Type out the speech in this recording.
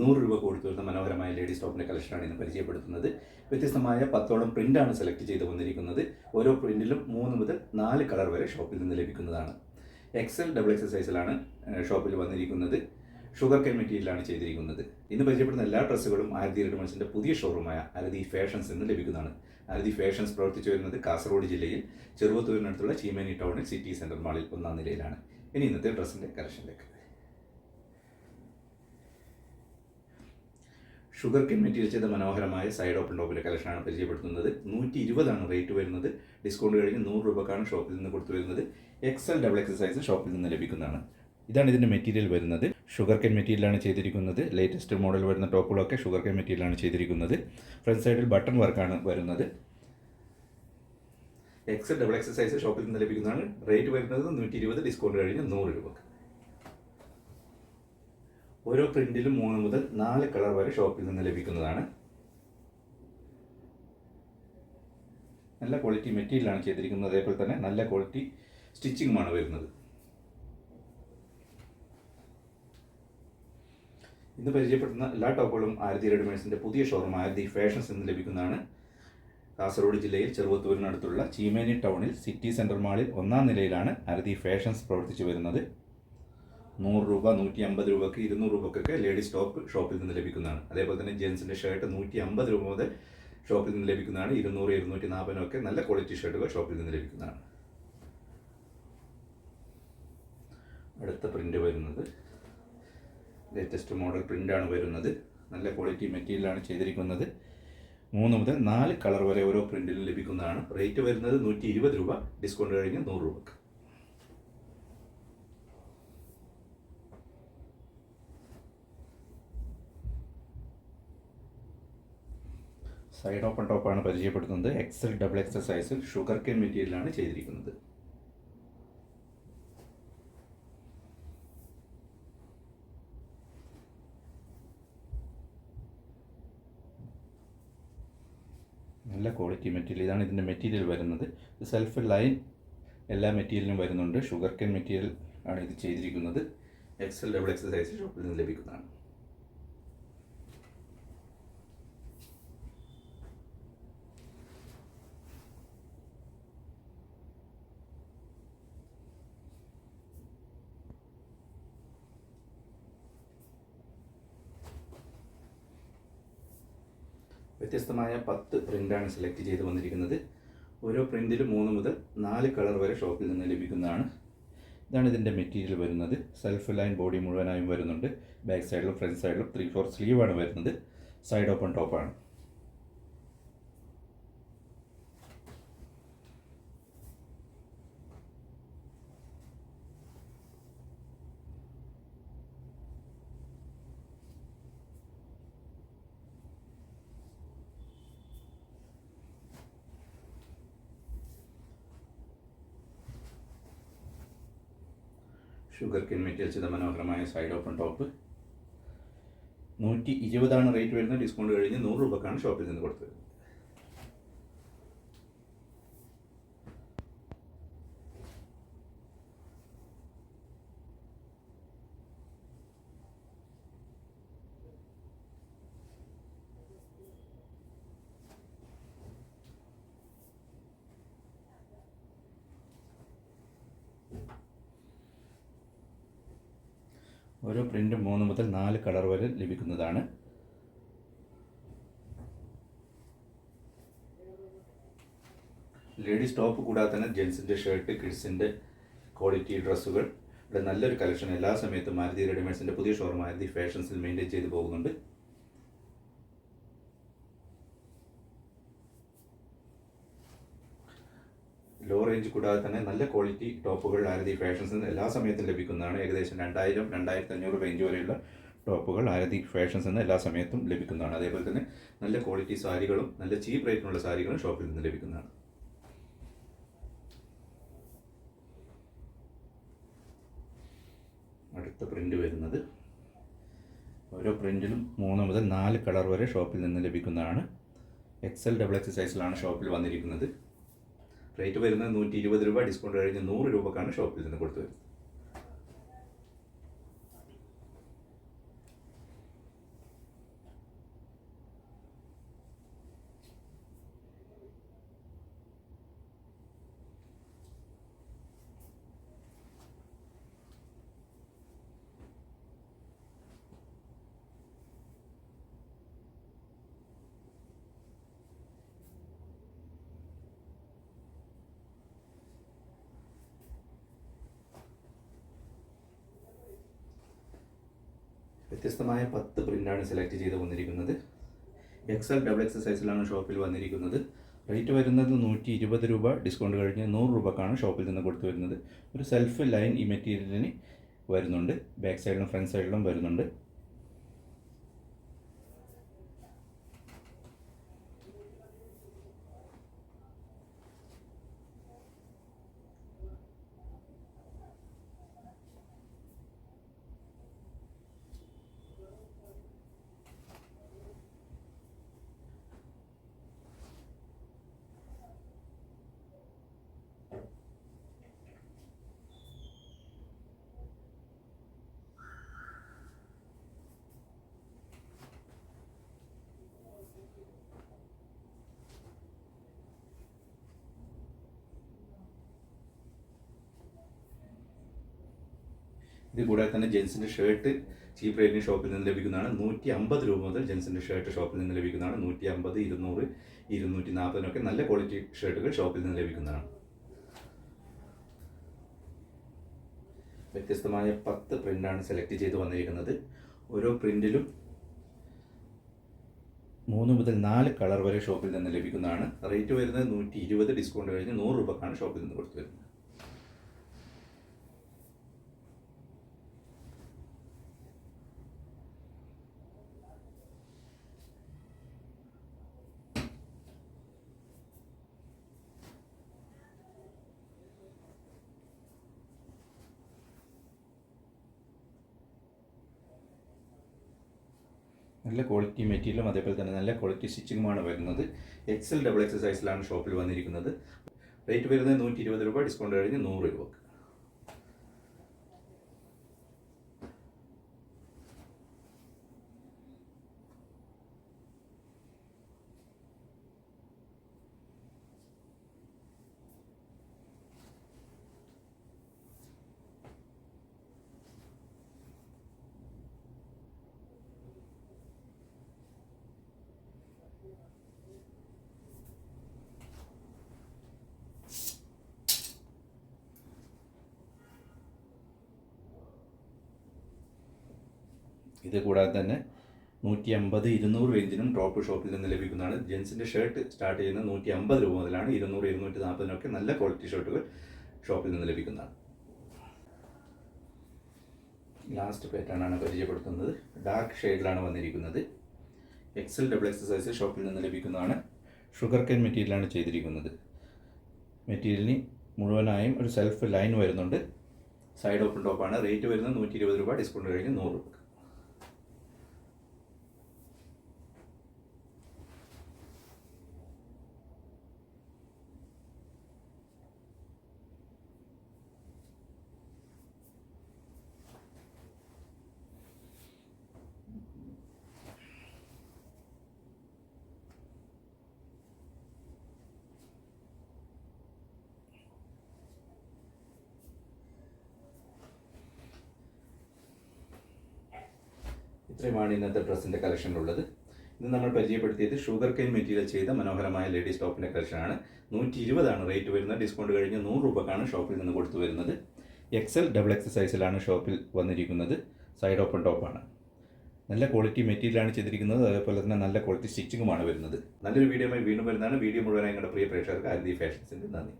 നൂറ് രൂപ കൊടുത്തു വരുന്ന മനോഹരമായ ലേഡീസ് ടോപ്പിന്റെ കളക്ഷനാണ് ഇന്ന് പരിചയപ്പെടുത്തുന്നത്. വ്യത്യസ്തമായ പത്തോളം പ്രിന്റാണ് സെലക്ട് ചെയ്ത് വന്നിരിക്കുന്നത്. ഓരോ പ്രിന്റിലും മൂന്ന് മുതൽ നാല് കളർ വരെ ഷോപ്പിൽ നിന്ന് ലഭിക്കുന്നതാണ്. എക്സൽ ഡബിൾ എക്സൽ സൈസിലാണ് ഷോപ്പിൽ വന്നിരിക്കുന്നത്. ഷുഗർ കെൻ മെറ്റീരിയലാണ് ചെയ്തിരിക്കുന്നത്. ഇന്ന് പരിചയപ്പെടുന്ന എല്ലാ ഡ്രസ്സുകളും ആരതി റെഡിമെൻസിന്റെ പുതിയ ഷോറൂമായ ആരതി ഫാഷൻസ് എന്ന് ലഭിക്കുന്നതാണ്. ആരതി ഫാഷൻസ് പ്രവർത്തിച്ചു വരുന്നത് കാസർഗോഡ് ജില്ലയിൽ ചെറുവത്തൂരിനടുത്തുള്ള ചീമേനി ടൗണിൽ സിറ്റി സെൻട്രൽ മാളിൽ ഒന്നാം നിലയിലാണ്. ഇനി ഇന്നത്തെ ഡ്രസ്സിന്റെ കളക്ഷനിലേക്ക് ഷുഗർ കെൻ മെറ്റീരിയൽ ചെയ്ത മനോഹരമായ സൈഡ് ഓപ്പൺ ടോപ്പിലെ കളക്ഷനാണ് പരിചയപ്പെടുത്തുന്നത്. നൂറ്റി ഇരുപതാണ് റേറ്റ് വരുന്നത്. ഡിസ്കൗണ്ട് കഴിഞ്ഞ് നൂറ് രൂപക്കാണ് ഷോപ്പിൽ നിന്ന് കൊടുത്തു വരുന്നത് എക്സൽ ഡബിൾ എക്സസൈസ് ഷോപ്പിൽ നിന്ന് ലഭിക്കുന്നതാണ്. ഇതാണ് ഇതിന്റെ മെറ്റീരിയൽ വരുന്നത്. ഷുഗർ കെൻ മെറ്റീരിയലാണ് ചെയ്തിരിക്കുന്നത്. ലേറ്റസ്റ്റ് മോഡൽ വരുന്ന ടോപ്പുകളൊക്കെ ഷുഗർ കെൻ മെറ്റീരിയലാണ് ചെയ്തിരിക്കുന്നത്. ഫ്രണ്ട് സൈഡിൽ ബട്ടൺ വർക്കാണ് വരുന്നത്. എക്സൽ ഡബിൾ എക്സസൈസ് ഷോപ്പിൽ നിന്ന് ലഭിക്കുന്നതാണ്. റേറ്റ് വരുന്നത് നൂറ്റി ഇരുപത് ഡിസ്കൗണ്ട് കഴിഞ്ഞ് നൂറ് രൂപക്ക്. ഓരോ പ്രിന്റിലും മൂന്ന് മുതൽ നാല് കളർ വരെ ഷോപ്പിൽ നിന്ന് ലഭിക്കുന്നതാണ്. നല്ല ക്വാളിറ്റി മെറ്റീരിയലാണ് ചെയ്തിരിക്കുന്നത്. അതേപോലെ തന്നെ നല്ല ക്വാളിറ്റി സ്റ്റിച്ചിങ്ങുമാണ് വരുന്നത്. ഇന്ന് പരിചയപ്പെടുന്ന എല്ലാ ടോപ്പുകളും ആരതി റെഡിമേഡ്സിന്റെ പുതിയ ഷോറൂം ആരതി ഫാഷൻസ് എന്ന് ലഭിക്കുന്നതാണ്. കാസർഗോഡ് ജില്ലയിൽ ചെറുവത്തൂരിനടുത്തുള്ള ചീമേനി ടൗണിൽ സിറ്റി സെൻട്രൽ മാളിൽ ഒന്നാം നിലയിലാണ് ആരതി ഫാഷൻസ് പ്രവർത്തിച്ചു വരുന്നത്. നൂറ് രൂപ നൂറ്റി അമ്പത് രൂപക്ക് ഇരുന്നൂറ് രൂപക്കൊക്കെ ലേഡീസ് ടോപ്പ് ഷോപ്പിൽ നിന്ന് ലഭിക്കുന്നതാണ്. അതേപോലെ തന്നെ ജെൻസിന്റെ ഷർട്ട് നൂറ്റി അമ്പത് രൂപ മുതൽ ഷോപ്പിൽ നിന്ന് ലഭിക്കുന്നതാണ്. ഇരുന്നൂറ് ഇരുന്നൂറ്റി നാൽപ്പതിനൊക്കെ നല്ല ക്വാളിറ്റി ഷർട്ടുകൾ ഷോപ്പിൽ നിന്ന് ലഭിക്കുന്നതാണ്. അടുത്ത പ്രിന്റ് വരുന്നത്. ലേറ്റസ്റ്റ് മോഡൽ പ്രിന്റാണ് വരുന്നത്. നല്ല ക്വാളിറ്റി മെറ്റീരിയലാണ് ചെയ്തിരിക്കുന്നത്. മൂന്ന് മുതൽ നാല് കളർ വരെ ഓരോ പ്രിന്റിലും ലഭിക്കുന്നതാണ്. റേറ്റ് വരുന്നത് നൂറ്റി രൂപ ഡിസ്കൗണ്ട് കഴിഞ്ഞ് നൂറ് രൂപക്ക്. സൈഡ് ഓപ്പൺ ടോപ്പാണ് പരിചയപ്പെടുത്തുന്നത്. എക്സൽ ഡബിൾ എക്സൽ സൈസിൽ ഷുഗർ കെൻ മെറ്റീരിയലാണ് ചെയ്തിരിക്കുന്നത്. നല്ല ക്വാളിറ്റി മെറ്റീരിയൽ ഇതാണ് ഇതിന്റെ മെറ്റീരിയൽ വരുന്നത്. സെൽഫ് ലൈൻ എല്ലാ മെറ്റീരിയലും വരുന്നുണ്ട്. ഷുഗർ കെൻ മെറ്റീരിയൽ ആണ് ഇത് ചെയ്തിരിക്കുന്നത്. എക്സൽ ഡബിൾ എക്സൽ സൈസ് ഷോപ്പിൽ നിന്ന് ലഭിക്കുന്നതാണ്. വ്യത്യസ്തമായ പത്ത് പ്രിന്റാണ് സെലക്ട് ചെയ്ത് വന്നിരിക്കുന്നത്. ഓരോ പ്രിന്റിലും മൂന്ന് മുതൽ നാല് കളർ വരെ ഷോപ്പിൽ നിന്ന് ലഭിക്കുന്നതാണ്. ഇതാണ് ഇതിന്റെ മെറ്റീരിയൽ വരുന്നത്. സെൽഫ് ലൈൻ ബോഡി മുഴുവനായും വരുന്നുണ്ട്. ബാക്ക് സൈഡിലും ഫ്രണ്ട് സൈഡിലും ത്രീ ഫോർ സ്ലീവാണ് വരുന്നത്. സൈഡ് ഓപ്പൺ ടോപ്പാണ് ഷുഗർ കെൻ മെറ്റീരിയൽസ് മനോഹരമായ സൈഡ് ഓപ്പൺ ടോപ്പ് നൂറ്റി ഇരുപതാണ് റേറ്റ് വരുന്നത്. ഡിസ്കൗണ്ട് കഴിഞ്ഞ് നൂറ് രൂപക്കാണ് ഷോപ്പിൽ നിന്ന് കൊടുത്തത്. ഓരോ പ്രിന്റും മൂന്ന് മുതൽ നാല് കളർ വരെ ലഭിക്കുന്നതാണ്. ലേഡീസ് ടോപ്പ് കൂടാതെ തന്നെ ജെൻസിന്റെ ഷർട്ട് കിഡ്സിന്റെ ക്വാളിറ്റി ഡ്രസ്സുകൾ. ഇവിടെ നല്ലൊരു കളക്ഷൻ എല്ലാ സമയത്തും മാരുതി റെഡിമേഡ്സിന്റെ പുതിയ ഷോറൂം മാരുതി ഫാഷൻസിൽ മെയിന്റെയിൻ ചെയ്തു പോകുന്നുണ്ട്. റേഞ്ച് കൂടാതെ തന്നെ നല്ല ക്വാളിറ്റി ടോപ്പുകൾ ആരതി ഫാഷൻസിൽ നിന്ന് എല്ലാ സമയത്തും ലഭിക്കുന്നതാണ്. ഏകദേശം രണ്ടായിരം രണ്ടായിരത്തി അഞ്ഞൂറ് റേഞ്ച് വരെയുള്ള ടോപ്പുകൾ ആരതി ഫാഷൻസ് നിന്ന് എല്ലാ സമയത്തും ലഭിക്കുന്നതാണ്. അതേപോലെ തന്നെ നല്ല ക്വാളിറ്റി സാരികളും നല്ല ചീപ്പ് റേറ്റിനുള്ള സാരികളും ഷോപ്പിൽ നിന്ന് ലഭിക്കുന്നതാണ്. അടുത്ത പ്രിന്റ് വരുന്നത്. ഓരോ പ്രിന്റിലും മൂന്ന് മുതൽ നാല് കളർ വരെ ഷോപ്പിൽ നിന്ന് ലഭിക്കുന്നതാണ്. എക്സൽ ഡബിൾ എക്സ് സൈസിലാണ് ഷോപ്പിൽ വന്നിരിക്കുന്നത്. റേറ്റ് വരുന്നത് നൂറ്റി ഇരുപത് രൂപ ഡിസ്കൗണ്ട് കഴിഞ്ഞ് നൂറ് രൂപക്കാണ് ഷോപ്പിൽ നിന്ന് കൊടുത്തു വരുന്നത്. വ്യത്യസ്തമായ പത്ത് പ്രിന്റാണ് സെലക്ട് ചെയ്ത് വന്നിരിക്കുന്നത്. എക്സൽ ഡബിൾ എക്സ് സൈസിലാണ് ഷോപ്പിൽ വന്നിരിക്കുന്നത്. റേറ്റ് വരുന്നത് നൂറ്റി ഇരുപത് രൂപ ഡിസ്കൗണ്ട് കഴിഞ്ഞ് നൂറ് രൂപക്കാണ് ഷോപ്പിൽ നിന്ന് കൊടുത്തു വരുന്നത്. ഒരു സെൽഫ് ലൈൻ ഈ മെറ്റീരിയലിന് വരുന്നുണ്ട്. ബാക്ക് സൈഡിലും ഫ്രണ്ട് സൈഡിലും വരുന്നുണ്ട്. ഇത് കൂടാതെ തന്നെ ജെൻസിന്റെ ഷർട്ട് ചീപ്പ് റേറ്റിന് ഷോപ്പിൽ നിന്ന് ലഭിക്കുന്നതാണ്. നൂറ്റി അമ്പത് രൂപ മുതൽ ജെൻസിന്റെ ഷർട്ട് ഷോപ്പിൽ നിന്ന് ലഭിക്കുന്നതാണ്. നൂറ്റി അമ്പത് ഇരുന്നൂറ് ഇരുന്നൂറ്റി നാൽപ്പതിനൊക്കെ നല്ല ക്വാളിറ്റി ഷർട്ടുകൾ ഷോപ്പിൽ നിന്ന് ലഭിക്കുന്നതാണ്. വ്യത്യസ്തമായ പത്ത് പ്രിന്റാണ് സെലക്ട് ചെയ്ത് വന്നിരിക്കുന്നത്. ഓരോ പ്രിന്റിലും മൂന്ന് മുതൽ നാല് കളർ വരെ ഷോപ്പിൽ നിന്ന് ലഭിക്കുന്നതാണ്. റേറ്റ് വരുന്നത് നൂറ്റി ഇരുപത് ഡിസ്കൗണ്ട് കഴിഞ്ഞ് നൂറ് രൂപക്കാണ് ഷോപ്പിൽ നിന്ന് കൊടുത്തു വരുന്നത്. നല്ല ക്വാളിറ്റി മെറ്റീരിയലും അതേപോലെ തന്നെ നല്ല ക്വാളിറ്റി സ്റ്റിച്ചിങ്ങുമാണ് വരുന്നത്. എക്സൽ ഡബിൾ എക്സ് സൈസിലാണ് ഷോപ്പിൽ വന്നിരിക്കുന്നത്. റേറ്റ് വരുന്നത് നൂറ്റി ഇരുപത് രൂപ ഡിസ്കൗണ്ട് കഴിഞ്ഞ് നൂറ് രൂപക്ക്. ഇത് കൂടാതെ തന്നെ നൂറ്റി അമ്പത് ഇരുന്നൂറ് റേഞ്ചിനും ടോപ്പ് ഷോപ്പിൽ നിന്ന് ലഭിക്കുന്നതാണ്. ജെൻസിന്റെ ഷർട്ട് സ്റ്റാർട്ട് ചെയ്യുന്ന നൂറ്റി അമ്പത് രൂപ മുതലാണ്. ഇരുന്നൂറ് ഇരുന്നൂറ്റി നാൽപ്പതിനൊക്കെ നല്ല ക്വാളിറ്റി ഷർട്ടുകൾ ഷോപ്പിൽ നിന്ന് ലഭിക്കുന്നതാണ്. ലാസ്റ്റ് പാറ്റേൺ ആണ് പരിചയപ്പെടുത്തുന്നത്. ഡാർക്ക് ഷെയ്ഡിലാണ് വന്നിരിക്കുന്നത്. എക്സൽ ഡബിൾ എക്സ് സൈസ് ഷോപ്പിൽ നിന്ന് ലഭിക്കുന്നതാണ്. ഷുഗർ കെൻ മെറ്റീരിയലാണ് ചെയ്തിരിക്കുന്നത്. മെറ്റീരിയലിന് മുഴുവനായും ഒരു സെൽഫ് ലൈൻ വരുന്നുണ്ട്. സൈഡ് ഓപ്പൺ ടോപ്പാണ് റേറ്റ് വരുന്നത് നൂറ്റി ഇരുപത് രൂപ ഡിസ്കൗണ്ട് കഴിഞ്ഞ് നൂറ് രൂപ. ഇത്രയുമാണ് ഇന്നത്തെ ഡ്രസ്സിന്റെ കളക്ഷനിലുള്ളത്. ഇന്ന് നമ്മൾ പരിചയപ്പെടുത്തിയത് ഷുഗർ കെയിൻ മെറ്റീരിയൽ ചെയ്ത മനോഹരമായ ലേഡീസ് ടോപ്പിന്റെ കളക്ഷനാണ് നൂറ്റി ഇരുപതാണ് റേറ്റ് വരുന്നത്. ഡിസ്കൗണ്ട് കഴിഞ്ഞ് നൂറ് രൂപക്കാണ് ഷോപ്പിൽ നിന്ന് കൊടുത്തു വരുന്നത്. എക്സൽ ഡബിൾ എക്സ് സൈസിലാണ് ഷോപ്പിൽ വന്നിരിക്കുന്നത്. സൈഡ് ഓപ്പൺ ടോപ്പാണ് നല്ല ക്വാളിറ്റി മെറ്റീരിയലാണ് ചെയ്തിരിക്കുന്നത്. അതേപോലെ തന്നെ നല്ല ക്വാളിറ്റി സ്റ്റിച്ചിങ്ങുമാണ് വരുന്നത്. നല്ലൊരു വീഡിയോയുമായി വീണ്ടും വരുന്നതാണ്. വീഡിയോ മുഴുവനായി നിങ്ങളുടെ പ്രിയ പ്രേക്ഷകർക്ക് ആരതി ഫാഷൻസിന്റെ നന്ദി.